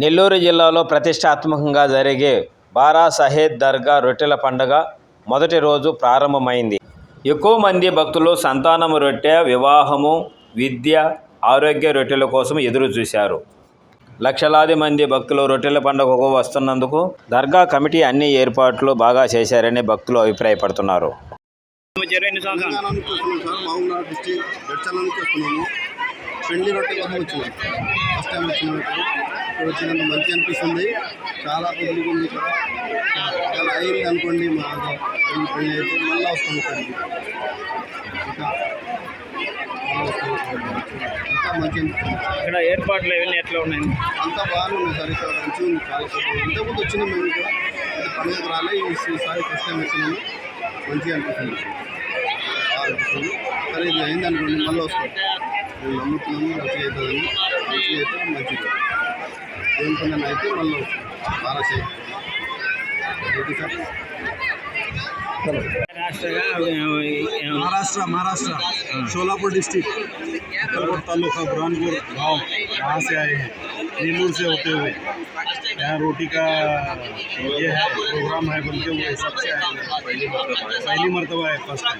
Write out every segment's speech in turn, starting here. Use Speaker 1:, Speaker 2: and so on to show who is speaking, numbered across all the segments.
Speaker 1: నెల్లూరు జిల్లాలో ప్రతిష్టాత్మకంగా జరిగే బారా సహేద్ దర్గా రొట్టెల పండుగ మొదటి రోజు ప్రారంభమైంది. ఎక్కువ మంది భక్తులు సంతానము రొట్టె వివాహము విద్య ఆరోగ్య రొట్టెల కోసం ఎదురు చూశారు. లక్షలాది మంది భక్తులు రొట్టెల పండుగకు వస్తున్నందుకు దర్గా కమిటీ అన్ని ఏర్పాట్లు బాగా చేశారని భక్తులు అభిప్రాయపడుతున్నారు.
Speaker 2: పెళ్ళి రొట్టె కోసం వచ్చినాం. ఫస్ట్ టైం వచ్చినాం ఇక్కడ వచ్చినందుకు మంచి అనిపిస్తుంది. చాలా పబ్లిక్ ఉంది ఇక్కడ. చాలా అయింది అనుకోండి మా అయితే మళ్ళీ వస్తాం ఇక్కడికి ఇంకా మంచి
Speaker 1: ఇక్కడ ఏర్పాట్లు ఇవన్నీ ఎట్లా ఉన్నాయి
Speaker 2: అంతా బాగానే ఉంది సార్ ఇక్కడ మంచిగా ఉంది చాలా ఇంతకుముందు వచ్చినాం మేము ఇక్కడ ఇది పండుగకు రాలే ఈసారి ఫస్ట్ టైం వచ్చినాము మంచిగా అనిపిస్తుంది. సరే ఇది అయింది అనుకోండి మళ్ళీ వస్తాం. మేము నమ్ముతున్నాము మంచిగా అవుతుందని. మంచిగా అయితే మంచిగా ఏం పని అయితే మళ్ళీ వస్తాం బాగా చేయి okay sir
Speaker 3: Maharashtra Maharashtra Solapur district Akkalkot taluka Burhanpur गांव वहाँ से आए हैं नीमूर से होते हुए यहाँ रोटी का ये है प्रोग्राम है बोल के वो हिसाब से आए हैं पहली मरतबा है फर्स्ट टाइम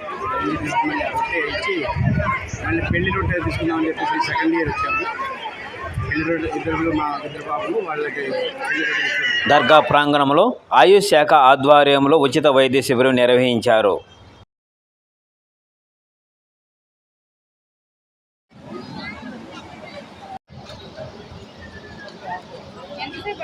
Speaker 2: ఇంజనీర్ తీసుకుని రొట్టె ఇచ్చి మళ్ళీ పెళ్ళి రొట్టె తీసుకుందామని చెప్పేసి సెకండ్ ఇయర్ వచ్చాము. పెళ్ళి రొట్టె ఇద్దరు మా ఇద్దరు పాపలు వాళ్ళకి పెళ్ళి రొట్టె ఇచ్చాము
Speaker 1: దర్గా ప్రాంగణంలో ఆయుష్ శాఖ ఆధ్వర్యంలో ఉచిత వైద్య శిబిరం నిర్వహించారు.
Speaker 4: ఎంతసేపు